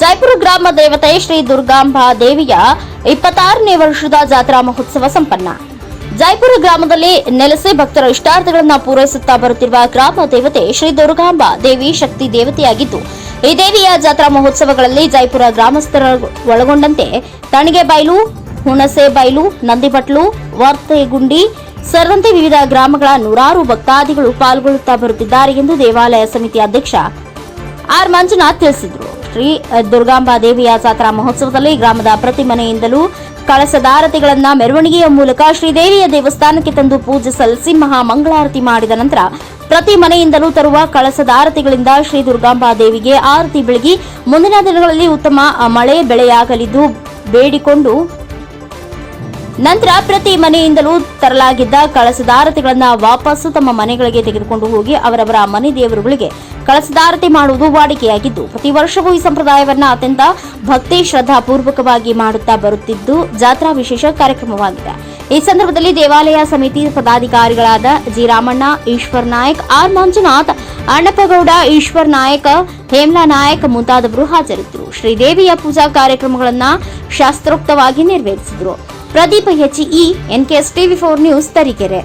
ಜೈಪುರ ಗ್ರಾಮ ದೇವತೆ ಶ್ರೀ ದುರ್ಗಾಂಬಾ ದೇವಿಯ ಇಪ್ಪತ್ತಾರನೇ ವರ್ಷದ ಜಾತ್ರಾ ಮಹೋತ್ಸವ ಸಂಪನ್ನ. ಜೈಪುರ ಗ್ರಾಮದಲ್ಲಿ ನೆಲೆಸಿ ಭಕ್ತರ ಇಷ್ಟಾರ್ಥಗಳನ್ನು ಪೂರೈಸುತ್ತಾ ಬರುತ್ತಿರುವ ಗ್ರಾಮ ದೇವತೆ ಶ್ರೀ ದುರ್ಗಾಂಬಾ ದೇವಿ ಶಕ್ತಿ ದೇವತೆಯಾಗಿದ್ದು, ಈ ದೇವಿಯ ಜಾತ್ರಾ ಮಹೋತ್ಸವಗಳಲ್ಲಿ ಜೈಪುರ ಗ್ರಾಮಸ್ಥರ ಒಳಗೊಂಡಂತೆ ತಣಿಗೆಬೈಲು ಹುಣಸೆಬೈಲು ನಂದಿಬಟ್ಲು, ವರ್ತೇಗುಂಡಿ, ಸೇರಿದಂತೆ ವಿವಿಧ ಗ್ರಾಮಗಳ ನೂರಾರು ಭಕ್ತಾದಿಗಳು ಪಾಲ್ಗೊಳ್ಳುತ್ತಾ ಬರುತ್ತಿದ್ದಾರೆ ಎಂದು ದೇವಾಲಯ ಸಮಿತಿ ಅಧ್ಯಕ್ಷ ಆರ್ ಮಂಜುನಾಥ್ ತಿಳಿಸಿದರು. ಶ್ರೀ ದುರ್ಗಾಂಬಾ ದೇವಿಯ ಜಾತ್ರಾ ಮಹೋತ್ಸವದಲ್ಲಿ ಗ್ರಾಮದ ಪ್ರತಿ ಮನೆಯಿಂದಲೂ ಕಳಸದಾರತಿಗಳನ್ನ ಮೆರವಣಿಗೆಯ ಮೂಲಕ ಶ್ರೀದೇವಿಯ ದೇವಸ್ಥಾನಕ್ಕೆ ತಂದು ಪೂಜೆ ಸಲ್ಲಿಸಿ ಮಹಾ ಮಂಗಳಾರತಿ ಮಾಡಿದ ನಂತರ ಪ್ರತಿ ಮನೆಯಿಂದಲೂ ತರುವ ಕಳಸದಾರತಿಗಳಿಂದ ಶ್ರೀ ದುರ್ಗಾಂಬಾ ದೇವಿಗೆ ಆರತಿ ಬೆಳಗಿ ಮುಂದಿನ ದಿನಗಳಲ್ಲಿ ಉತ್ತಮ ಮಳೆ ಬೆಳೆಯಾಗಲಿದ್ದು ಬೇಡಿಕೊಂಡು ನಂತರ ಪ್ರತಿ ಮನೆಯಿಂದಲೂ ತರಲಾಗಿದ್ದ ಕಳಸದಾರತಿಗಳನ್ನು ವಾಪಸ್ಸು ತಮ್ಮ ಮನೆಗಳಿಗೆ ತೆಗೆದುಕೊಂಡು ಹೋಗಿ ಅವರವರ ಮನೆ ದೇವರುಗಳಿಗೆ ಕಳಸದಾರತಿ ಮಾಡುವುದು ವಾಡಿಕೆಯಾಗಿದ್ದು, ಪ್ರತಿ ವರ್ಷವೂ ಈ ಸಂಪ್ರದಾಯವನ್ನು ಅತ್ಯಂತ ಭಕ್ತಿ ಶ್ರದ್ಧಾಪೂರ್ವಕವಾಗಿ ಮಾಡುತ್ತಾ ಬರುತ್ತಿದ್ದು, ಜಾತ್ರಾ ವಿಶೇಷ ಕಾರ್ಯಕ್ರಮವಾಗಿದೆ. ಈ ಸಂದರ್ಭದಲ್ಲಿ ದೇವಾಲಯ ಸಮಿತಿ ಪದಾಧಿಕಾರಿಗಳಾದ ಜಿ ರಾಮಣ್ಣ ಈಶ್ವರ್ ನಾಯಕ್, ಆರ್ ಮಂಜುನಾಥ್, ಅಣ್ಣಪ್ಪಗೌಡ, ಈಶ್ವರ್ ನಾಯಕ್, ಹೇಮ್ಲಾ ನಾಯಕ್ ಮುಂತಾದವರು ಹಾಜರಿದ್ದರು. ಶ್ರೀದೇವಿಯ ಪೂಜಾ ಕಾರ್ಯಕ್ರಮಗಳನ್ನು ಶಾಸ್ತ್ರೋಕ್ತವಾಗಿ ನೆರವೇರಿಸಿದರು. Pradeep HE NKS TV four news Tarikere.